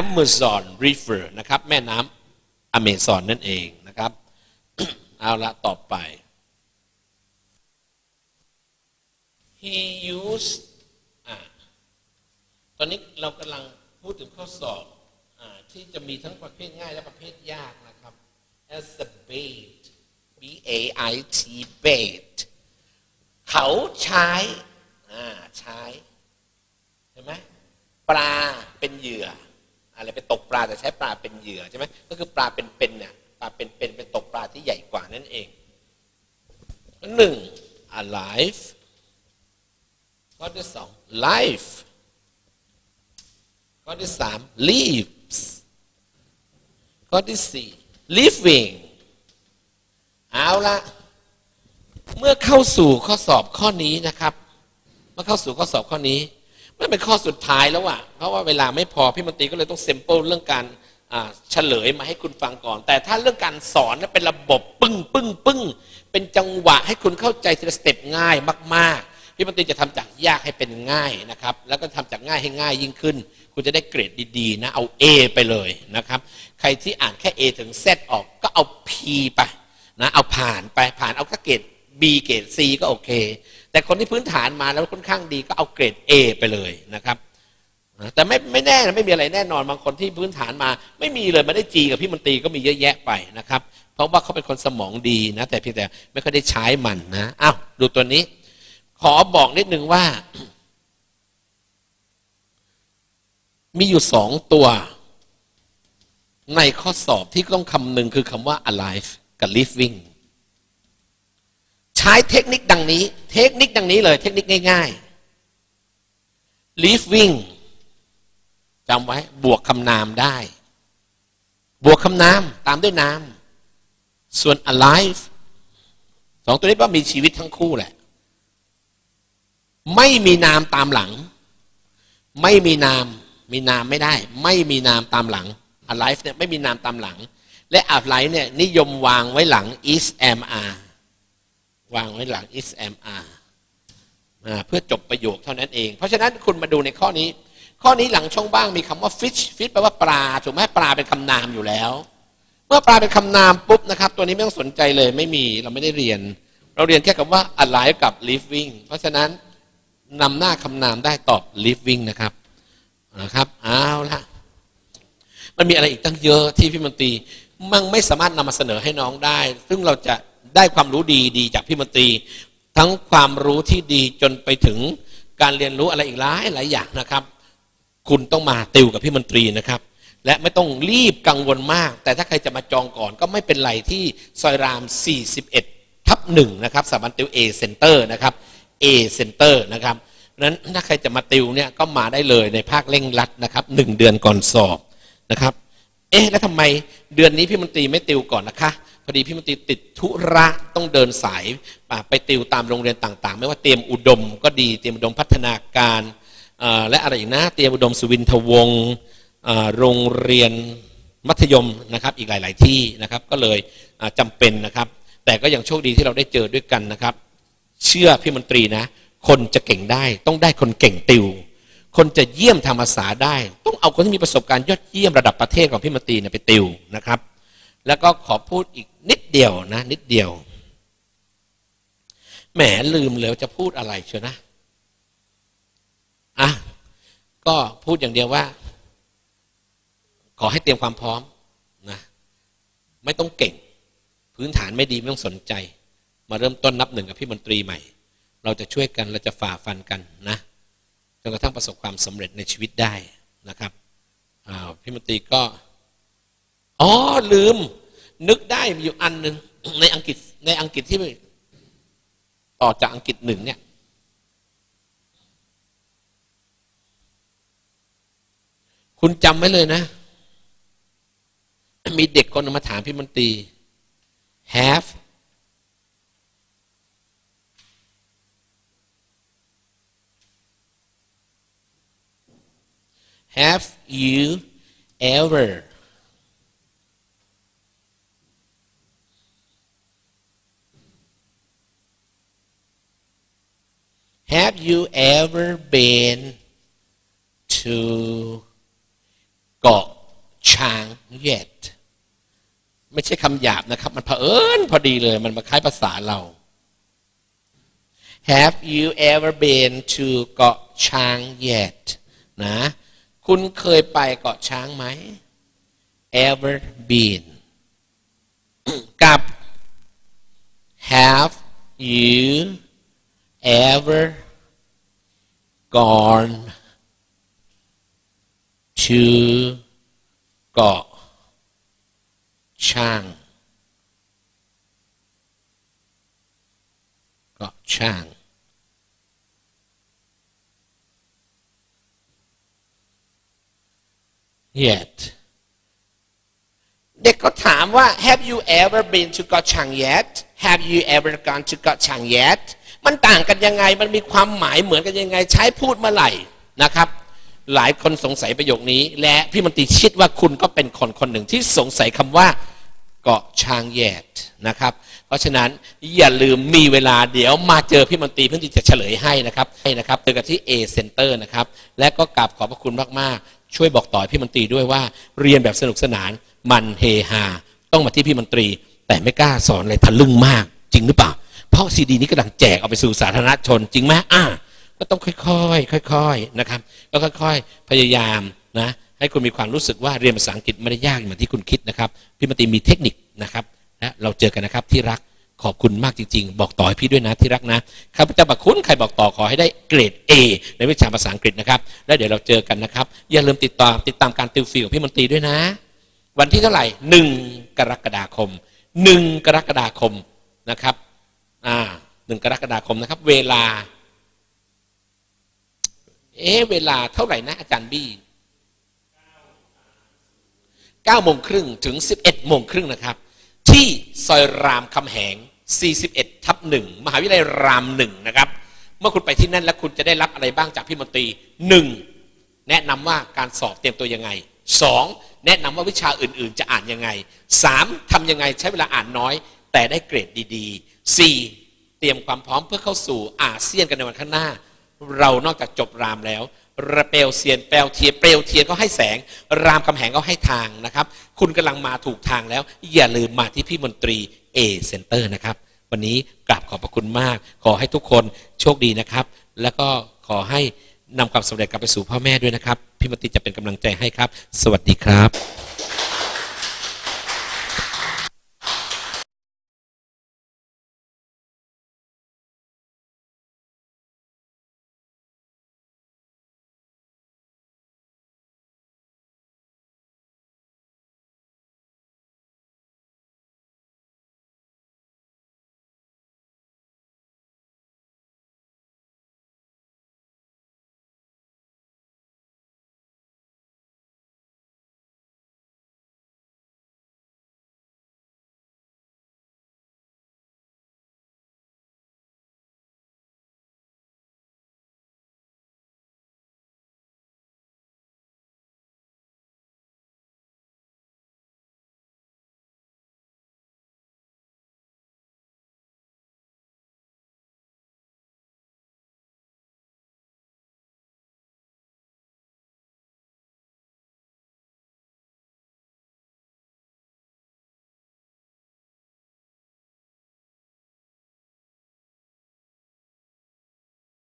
Amazon River นะครับ แม่น้ำอเมซอนนั่นเองนะครับ เอาละต่อไป he used อ่าตอนนี้เรากำลังพูดถึงข้อสอบอาที่จะมีทั้งประเภทง่ายและประเภทยากนะครับ as a bait b a i t bait เขาใช้อ่าใช้เห็นไหมปลาเป็นเหยื่อ อะไรไปตกปลาแต่ใช้ปลาเป็นเหยื่อใช่ไหมก็คือปลาเป็นๆเนี่ยปลาเป็นๆเป็นตกปลาที่ใหญ่กว่านั่นเองหนึ่ง alive ข้อที่สอง life ข้อที่สาม leaves ข้อที่สี่ living เอาละเมื่อเข้าสู่ข้อสอบข้อนี้นะครับ เมื่อเข้าสู่ข้อสอบข้อนี้ มันเป็นข้อสุดท้ายแล้วอะเพราะว่าเวลาไม่พอพี่มนตรีก็เลยต้องเซมเปิลเรื่องการเฉลยมาให้คุณฟังก่อน แต่ถ้าเรื่องการสอนเป็นระบบปึ้งปึ้งปึ้งเป็นจังหวะให้คุณเข้าใจทีละสเต็ปง่ายมากๆ พี่มนตรีจะทำจากยากให้เป็นง่ายนะครับ แล้วก็ทำจากง่ายให้ง่ายยิ่งขึ้น คุณจะได้เกรดดีๆนะ เอา A ไปเลยนะครับ ใครที่อ่านแค่ A ถึง Z ออกก็เอา P ไปนะ เอาผ่านไปผ่านเอาแค่เกรด B เกรด C ก็โอเค แต่คนที่พื้นฐานมาแล้วค่อนข้างดีก็เอาเกรด A ไปเลยนะครับแต่ไม่ไม่แน่นะไม่มีอะไรแน่นอนบางคนที่พื้นฐานมา ไม่มีเลยมาได้จีกับพี่มนตรีก็มีเยอะแยะไปนะครับ เพราะว่าเขาเป็นคนสมองดีนะแต่เพียงแต่ไม่ค่อยได้ใช้มันนะอ้าวดูตัวนี้ ขอบอกนิดนึงว่า มีอยู่สองตัว ในข้อสอบที่ต้องคำนึงคือคำว่า alive กับ living ช้เทคนิคดังนี้ เทคนิคดังนี้เลย เทคนิคง่ายๆ living จำไว้บวกคำนามได้ บวกคำนามตามด้วยนาม ส่วน alive สองตัวนี้ว่ามีชีวิตทั้งคู่แหละ ไม่มีนามตามหลัง ไม่มีนาม มีนามไม่ได้ ไม่มีนามตามหลัง alive เนี่ยไม่มีนามตามหลัง และ alive เนี่ยนิยมวางไว้หลัง is am are วางไว้หลัง is am are เพื่อจบประโยคเท่านั้นเอง เพราะฉะนั้นคุณมาดูในข้อนี้ ข้อนี้หลังช่องบ้างมีคำว่า fish fish แปลว่าปลา ถูกไหมปลาเป็นคำนามอยู่แล้ว เมื่อปลาเป็นคำนามปุ๊บนะครับ ตัวนี้ไม่ต้องสนใจเลยไม่มีเราไม่ได้เรียน เราเรียนแค่คำว่า alive กับ living เพราะฉะนั้นนำหน้าคำนามได้ตอบ living นะครับนะครับเอาละมันมีอะไรอีกตั้งเยอะที่พี่มนตรีมันไม่สามารถนำมาเสนอให้น้องได้ ซึ่งเราจะ ได้ความรู้ดีดีจากพี่มนตรี ทั้งความรู้ที่ดีจนไปถึงการเรียนรู้อะไรอีกหลายหลายอย่างนะครับ คุณต้องมาติวกับพี่มนตรีนะครับ และไม่ต้องรีบกังวลมาก แต่ถ้าใครจะมาจองก่อนก็ไม่เป็นไรที่ซอยราม 41 ทับหนึ่งนะครับสถาบันติวเอเซ็นเตอร์นะครับ A Center นะครับนั้นถ้าใครจะมาติวเนี่ยก็มาได้เลยในภาคเร่งรัดนะครับหนึ่งเดือนก่อนสอบนะครับ เอ๊ะแล้วทำไมเดือนนี้พี่มนตรีไม่ติวก่อนนะคะ พอดีพี่มนตรีติดธุระต้องเดินสายไปติวตามโรงเรียนต่างๆ ไม่ว่าเตรียมอุดมก็ดีเตรียมอุดมพัฒนาการและอะไรอีกนะเตรียมอุดมสุวินทวงศ์โรงเรียนมัธยมนะครับอีกหลาย ๆ ที่นะครับก็เลยจำเป็นนะครับ แต่ก็ยังโชคดีที่เราได้เจอด้วยกันนะครับ เชื่อพี่มนตรีนะ คนจะเก่งได้ต้องได้คนเก่งติว คนจะเยี่ยมทางภาษาได้ ต้องเอาคนที่มีประสบการณ์ยอดเยี่ยมระดับประเทศของพี่มนตรีไปติวนะครับ แล้วก็ขอพูดอีก นิดเดียวนะ นิดเดียว แหมลืมเลยจะพูดอะไรเชียวนะอะก็พูดอย่างเดียวว่า ขอให้เตรียมความพร้อมนะไม่ต้องเก่ง พื้นฐานไม่ดีไม่ต้องสนใจ มาเริ่มต้นนับหนึ่งกับพี่มนตรีใหม่ เราจะช่วยกันเราจะฝ่าฟันกันนะจนกระทั่งประสบความสำเร็จในชีวิตได้นะครับพี่มนตรีก็อ๋อลืม นึกได้มีอยู่อันหนึ่งในอังกฤษในอังกฤษที่ต่อจากอังกฤษหนึ่งเนี่ย คุณจำไว้เลยนะ มีเด็กคนมาถามพี่มนตรี have have you ever have you ever been to เกาะช้าง yet ไม่ใช่คำหยาบนะครับ มันเผอิญพอดีเลย มันมาคล้ายภาษาเรา Have you ever been to เกาะช้าง yet นะ คุณเคยไปเกาะช้างไหม ever been กับ Have you ever gone to เกาะช้างเกาะช้าง yet เด็กก็ถามว่า have you ever been to เกาะช้าง yet have you ever gone to เกาะช้าง yet มันต่างกันยังไง มันมีความหมายเหมือนกันยังไง ใช้พูดเมื่อไหร่นะครับ หลายคนสงสัยประโยคนี้ และพี่มนตรีคิดว่าคุณก็เป็นคนคนหนึ่งที่สงสัยคำว่าเกาะช้างแยดนะครับ เพราะฉะนั้นอย่าลืมมีเวลาเดี๋ยวมาเจอพี่มนตรีเพื่อที่จะเฉลยให้นะครับให้นะครับเจอกันที่ A Center นะครับ และก็กราบขอบพระคุณมาก ๆ ช่วยบอกต่อพี่มนตรีด้วยว่าเรียนแบบสนุกสนาน มันเฮฮาต้องมาที่พี่มนตรี แต่ไม่กล้าสอนอะไรทะลึ่งมากจริงหรือเปล่า เพราะซีดีนี้กำลังแจกเอาไปสู่สาธารณชนจริงไหมอ่าก็ต้องค่อยๆค่อยๆนะครับก็ค่อยๆ พยายามนะให้คุณมีความรู้สึกว่าเรียนภาษาอังกฤษไม่ได้ยากเหมือนที่คุณคิดนะครับ พี่มนตรีมีเทคนิคนะครับนะเราเจอกันนะครับที่รักขอบคุณมากจริง ๆ บอกต่อให้พี่ด้วยนะที่รักนะข้าพเจ้าบักคุณใครบอกต่อขอให้ได้เกรด A ในวิชาภาษาอังกฤษนะครับ แล้วเดี๋ยวเราเจอกันนะครับ อย่าลืมติดตามติดตามการติวฟรีของพี่มนตรีด้วยนะ วันที่เท่าไหร่หนึ่งกรกฎาคมหนึ่งกรกฎาคมนะครับอ่าหนึ่งกรกฎาคมนะครับ เวลา เอ๊ะเวลาเท่าไหร่นะอาจารย์บี้เก้าโมงครึ่งถึงสิบเอ็ดโมงครึ่งนะครับ ที่ซอยรามคำแหง 41 ทับหนึ่งมหาวิทยาลัยรามหนึ่งนะครับ เมื่อคุณไปที่นั่นแล้วคุณจะได้รับอะไรบ้างจากพี่มนตรีหนึ่งแนะนำว่าการสอบเตรียมตัวยังไงสอง แนะนำว่าวิชาอื่นๆ จะอ่านยังไงสามทำยังไงใช้เวลาอ่านน้อย แต่ได้เกรดดีๆสี่เตรียมความพร้อมเพื่อเข้าสู่อาเซียนกันในวันข้างหน้า เรานอกจากจบรามแล้วระเปลเซียนเปลเทียเปลวเทียนก็ให้แสง รามคำแหงก็ให้ทางนะครับ คุณกำลังมาถูกทางแล้ว อย่าลืมมาที่พี่มนตรีเอเซ็นเตอร์นะครับ วันนี้กราบขอบพระคุณมาก ขอให้ทุกคนโชคดีนะครับ แล้วก็ขอให้ นำความสำเร็จกลับไปสู่พ่อแม่ด้วยนะครับ พี่มติจะเป็นกำลังใจให้ครับ สวัสดีครับ